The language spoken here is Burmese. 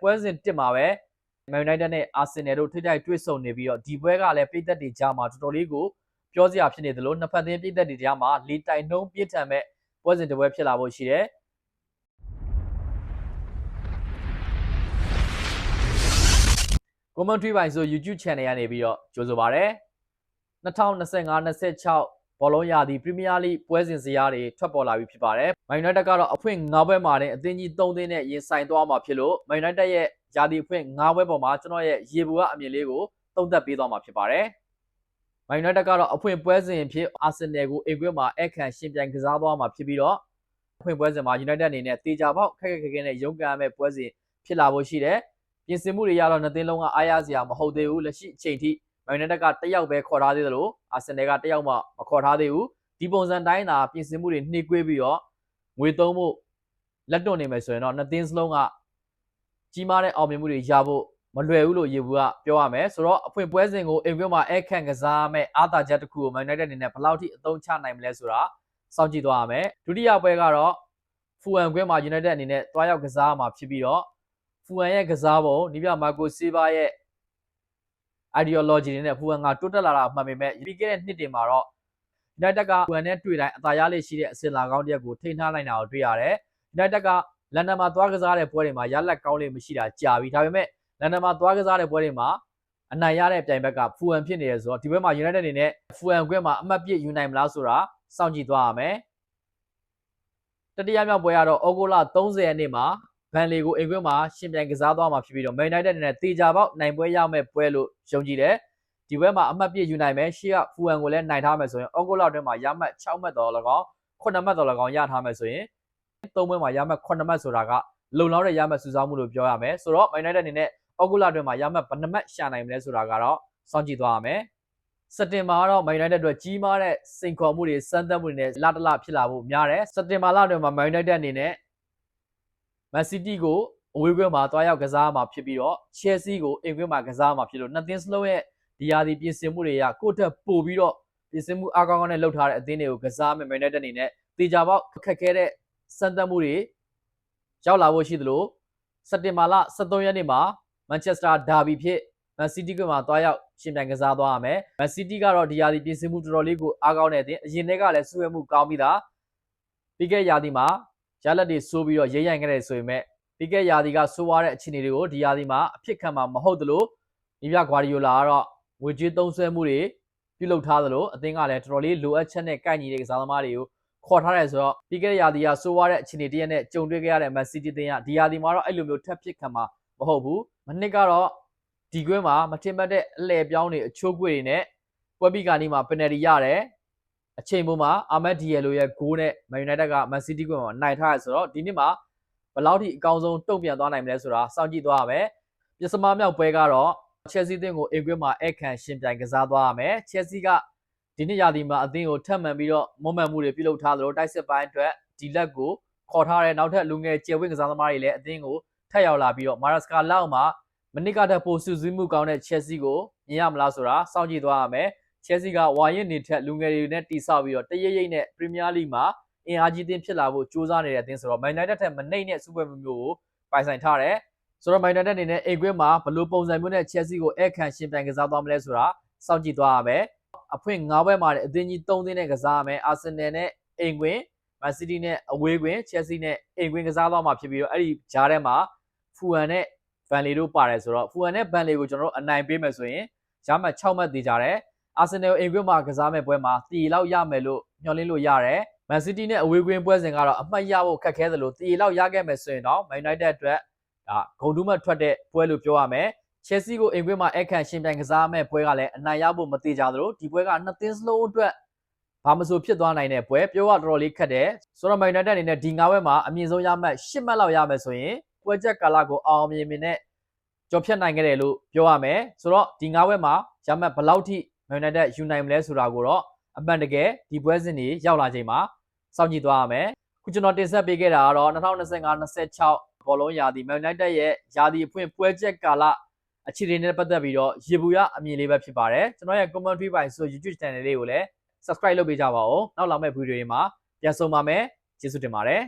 ပွဲစဉ်တစ်မှာပဲ Man United နဲ့ Arsenal တို့ထိတိုက်တွေ့ဆုံနေပြီးတော့ဒီပွဲကလည်းပြည်သက်တွေကြားမှာတော်တော်လေးကိုပြောစရာဖြစ်နေသလိုနှစ်ဖက်သင်းပြည်သက်တွေကြားမှာလေတိုင်နှုံးပြည့်ထန်မဲ့ပွဲစဉ်တစ်ပွဲဖြစ်လာဖို့ရှိတယ်။ commentary ပိုင်းဆို YouTube channel ကနေပြီးတော့ကြိုဆိုပါရစေ။2025-26 ဘောလုံးရာသီပရီးမီးယားလိပွဲစဉ်ဇယားတွေထွက်ပေါ်လာပြီဖြစ်ပါတယ်။ Man United ကတော့အဖွင့်9ပွဲမှာတင်အသင်းကြီး3သင်းနဲ့ရင်ဆိုင်သွားမှာဖြစ်လို့ Man United ရဲ့ရာသီအဖွင့်9ပွဲပေါ်မှာကျွန်တော်ရဲ့ရေဘူကအမြင်လေးကိုသုံးသပ်ပေးသွားမှာဖြစ်ပါတယ်။ Man United ကတော့အဖွင့်ပွဲစဉ်ဖြစ် Arsenal ကိုအိမ်ကွင်းမှာအခန့်ရှင်ပြိုင်ကစားသွားမှာဖြစ်ပြီးတော့အဖွင့်ပွဲစဉ်မှာ United အနေနဲ့တေချာပေါက်ခက်ခက်ခဲခဲနဲ့ရုန်းကန်ရမယ့်ပွဲစဉ်ဖြစ်လာဖို့ရှိတယ်။ပြင်ဆင်မှုတွေရတော့နှစ်သင်းလုံးကအားရစရာမဟုတ်သေးဘူးလက်ရှိအချိန်ထိ Man United ကတယောက်ပဲခေါ်ထားသေးတယ်လို့ Arsenal ကတယောက်မှမခေါ်ထားသေးဘူးဒီပုံစံတိုင်းသာပြင်ဆင်မှုတွေနှိကွေးပြီးတော့ငွေသုံးဖို့လက်တွန့်နေမယ်ဆိုရင်တော့နှစ်သင်းစလုံးကကြီးမားတဲ့အောင်မြင်မှုတွေရဖို့မလွယ်ဘူးလို့ရေဘူးကပြောရမယ်ဆိုတော့အဖွင့်ပွဲစဉ်ကိုအင်ကွင်းမှာအခန့်ကစားမဲ့အားသာချက်တစ်ခုကို Man United အနေနဲ့ဘယ်လောက်ထိအသုံးချနိုင်မလဲဆိုတာစောင့်ကြည့်သွားရမယ်ဒုတိယပွဲကတော့ဖူအန်ကွင်းမှာ United အနေနဲ့တွားရောက်ကစားမှာဖြစ်ပြီးတော့ဖူအန်ရဲ့ကစားပုံဒီပြမာကိုစီးဘာရဲ့ ideology တွေနဲ့ဖူအန်ကတိုးတက်လာတာမှန်ပေမဲ့ပြီးခဲ့တဲ့နှစ်တွေမှာတော့ United ကဖူအန်နဲ့တွေ့တိုင်းအသာရလေးရှိတဲ့အစင်လာကောင်းတစ်ရက်ကိုထိန်းထားနိုင်တာကိုတွေ့ရတယ် United ကလန်ဒန်မှာသွားကစားတဲ့ပွဲတွေမှာရလက်ကောင်းလေးမရှိတာကြာပြီဒါပေမဲ့လန်ဒန်မှာသွားကစားတဲ့ပွဲတွေမှာအနိုင်ရတဲ့ပြိုင်ဘက်ကဖူအန်ဖြစ်နေရဆိုတော့ဒီဘက်မှာ United အနေနဲ့ဖူအန်ကွင်းမှာအမှတ်ပြည့်ယူနိုင်မလားဆိုတာစောင့်ကြည့်သွားရမယ်တတိယမြောက်ပွဲကတော့ဩဂုတ်လ30ရက်နေ့မှာ ဘန်လီကိုအိမ်ကွင်းမှာရှင်ပြိုင်ကစားသွားမှာဖြစ်ပြီးတော့ Man United အနေနဲ့တေချာပေါက်နိုင်ပွဲရမယ့်ပွဲလို့ယုံကြည်တယ်ဒီဘက်မှာအမှတ်ပြည့်ယူနိုင်မယ်ရှေ့ကဖူအန်ကိုလည်းနိုင်ထားမယ်ဆိုရင်ဩဂုတ်လအတွင်းမှာရမှတ်6မှတ်တော်၎င်း9မှတ်တော်၎င်းရထားမယ်ဆိုရင်3ပွဲမှာရမှတ်9မှတ်ဆိုတာကလုံလောက်တဲ့ရမှတ်စုဆောင်းမှုလို့ပြောရမယ်ဆိုတော့ Man United အနေနဲ့ဩဂုတ်လအတွင်းမှာရမှတ်ဘယ်နှမှတ်ရှာနိုင်မလဲဆိုတာကတော့စောင့်ကြည့်သွားရမယ်စက်တင်ဘာကတော့ Man United အတွက်ကြီးမားတဲ့စိန်ခေါ်မှုတွေစမ်းသပ်မှုတွေနဲ့လတလဖြစ်လာဖို့များတယ်စက်တင်ဘာလအတွင်းမှာ Man United အနေနဲ့ Man City ကိုအဝေးကွင်းမှာတွားရောက်ကစားမှာဖြစ်ပြီးတော့ Chelsea ကိုအိမ်ကွင်းမှာကစားမှာဖြစ်လို့နှစ်သင်းစလုံးရဲ့ဒီယာဒီပြင်ဆင်မှုတွေကကိုယ့်ထက်ပိုပြီးတော့ပြင်ဆင်မှုအားကောင်းကောင်းနဲ့လုပ်ထားတဲ့အသင်းတွေကိုကစားမယ် Man United အနေနဲ့တေချာပေါက်ခက်ခဲတဲ့စမ်းသပ်မှုတွေရောက်လာဖို့ရှိသလိုစက်တင်ဘာလ23ရက်နေ့မှာ Manchester Derby ဖြစ် Man City ကမှသွားရောက်ရှင်ပြိုင်ကစားသွားရမယ် Man City ကတော့ဒီယာဒီပြင်ဆင်မှုတော်တော်လေးကိုအားကောင်းတဲ့အသင်းအရင်တည်းကလည်းစုရမှုကောင်းပြီးသားပြီးခဲ့ရာသီမှာ ရလက်တွေစိုးပြီးတော့ရေးရိုင်ခဲ့တယ်ဆိုပေမဲ့ပြီးခဲ့ရာသီကစိုးရတဲ့အခြေအနေတွေကိုဒီရာသီမှာအဖြစ်ခံမှာမဟုတ်သလိုမိပြဂွာဒီယိုလာကတော့ငွေကြေးသုံးစွဲမှုတွေပြုလုပ်ထားသလိုအသင်းကလည်းတော်တော်လေးလိုအပ်ချက်နဲ့ကိုက်ညီတဲ့ကစားသမားတွေကိုခေါ်ထားတယ်ဆိုတော့ပြီးခဲ့တဲ့ရာသီကစိုးရတဲ့အခြေအနေတရက်နဲ့ကြုံတွေ့ခဲ့ရတဲ့ Man City တင်းကဒီရာသီမှာတော့အဲ့လိုမျိုးထပ်ဖြစ်ခံမှာမဟုတ်ဘူးမနှစ်ကတော့ဒီကွင်းမှာမထင်မှတ်တဲ့အလှည့်ပြောင်းတွေအချိုးကွေတွေနဲ့ပွဲပြီးကနေ့မှာပယ်နယ်တီရတယ် အချိန်ပေါ်မှာအာမက်ဒီယယ်လိုရဲ့ဂိုးနဲ့ Man United က Man City ကွင်းမှာနိုင်ထားရဆိုတော့ဒီနှစ်မှာဘယ်လောက်ထိအကောင်းဆုံးတုံ့ပြန်သွားနိုင်မလဲဆိုတာစောင့်ကြည့်သွားရမယ်ပြစမားမြောက်ပွဲကတော့ Chelsea အသင်းကိုအိမ်ကွင်းမှာအခန့်ရှင်ပြိုင်ကစားသွားရမယ် Chelsea ကဒီနှစ်ရာသီမှာအသင်းကိုထပ်မံပြီးတော့မွန်မှန်မှုတွေပြုလုပ်ထားသလိုတိုက်စစ်ပိုင်းအတွက်ဒီလက်ကိုခေါ်ထားတဲ့နောက်ထပ်လူငယ်ကျေဝင်းကစားသမားတွေလည်းအသင်းကိုထပ်ရောက်လာပြီးတော့မာရစကာလောက်မှာမနစ်ကတည်းပိုစုစည်းမှုကောင်းတဲ့ Chelsea ကိုမြင်ရမလားဆိုတာစောင့်ကြည့်သွားရမယ် Chelsea ကဝါရင်နေထက်လူငယ်တွေနဲ့တိဆောက်ပြီးတော့တရရိပ်နဲ့ Premier League မှာအင်အားကြီးတင်းဖြစ်လာဖို့ကြိုးစားနေတဲ့အသင်းဆိုတော့ Man United ထက်မနှိမ့်တဲ့စူပါမျိုးကိုပိုင်ဆိုင်ထားတယ်ဆိုတော့ Man United အနေနဲ့အိမ်ကွင်းမှာဘယ်လိုပုံစံမျိုးနဲ့ Chelsea ကိုအခန့်ရှင်ပြိုင်ကစားသွားမလဲဆိုတာစောင့်ကြည့်သွားရမယ်အဖွင့်9ဘက်မှာအသင်းကြီး3သင်းနဲ့ကစားရမယ် Arsenal နဲ့အိမ်ကွင်း Man City နဲ့အဝေးကွင်း Chelsea နဲ့အိမ်ကွင်းကစားသွားမှာဖြစ်ပြီးတော့အဲ့ဒီဂျားထဲမှာ Fulham နဲ့ Burnley တို့ပါတယ်ဆိုတော့ Fulham နဲ့ Burnley ကိုကျွန်တော်တို့အနိုင်ပေးမယ်ဆိုရင်ဂျားမှတ်6မှတ်တည်ကြတယ် Arsenal အိမ်ကွင်းမှာကစားမဲ့ပွဲမှာတီလောက်ရမယ်လို့မျှော်လင့်လို့ရတယ် Man City နဲ့အဝေးကွင်းပွဲစဉ်ကတော့အမှတ်ရဖို့ခက်ခဲသလိုတီလောက်ရခဲ့မယ်ဆိုရင်တော့ Man United အတွက်ဒါဂုံတူးမှထွက်တဲ့ပွဲလို့ပြောရမယ် Chelsea ကိုအိမ်ကွင်းမှာအခန့်ရှင်ပြိုင်ကစားမဲ့ပွဲကလည်းအနိုင်ရဖို့မသေးကြသလိုဒီပွဲကနှစ်သင်းစလုံးအတွက်ဘာမဆိုဖြစ်သွားနိုင်တဲ့ပွဲပြောရတော်တော်လေးခက်တယ်ဆိုတော့ Man United အနေနဲ့ဒီ၅ဘက်မှာအမြင့်ဆုံးရမှတ်၈မှတ်လောက်ရမယ်ဆိုရင်ပွဲချက်ကာလကိုအောင်မြင်မြင်နဲ့ကြော်ဖြတ်နိုင်ခဲ့တယ်လို့ပြောရမယ်ဆိုတော့ဒီ၅ဘက်မှာရမှတ်ဘယ်လောက်ထိ Man United ယူနိုင်မလဲဆိုတာကိုတော့အမှန်တကယ်ဒီပွဲစဉ်တွေရောက်လာချိန်မှာစောင့်ကြည့်သွားရမယ်ခုကျွန်တော်တင်ဆက်ပေးခဲ့တာကတော့2025-26ဘောလုံးရာသီ Man United ရဲ့ရာသီအဖွင့်ပွဲချက်ကာလအခြေအနေနဲ့ပတ်သက်ပြီးတော့ရေဘူးရအမြင်လေးပဲဖြစ်ပါတယ်ကျွန်တော်ရဲ့ commentary ပိုင်းဆို YouTube channel လေးကိုလည်း subscribe လုပ်ပေးကြပါဦးနောက်လာမယ့်ဗီဒီယိုတွေမှာပြန်ဆုံပါမယ်ကျေးဇူးတင်ပါတယ်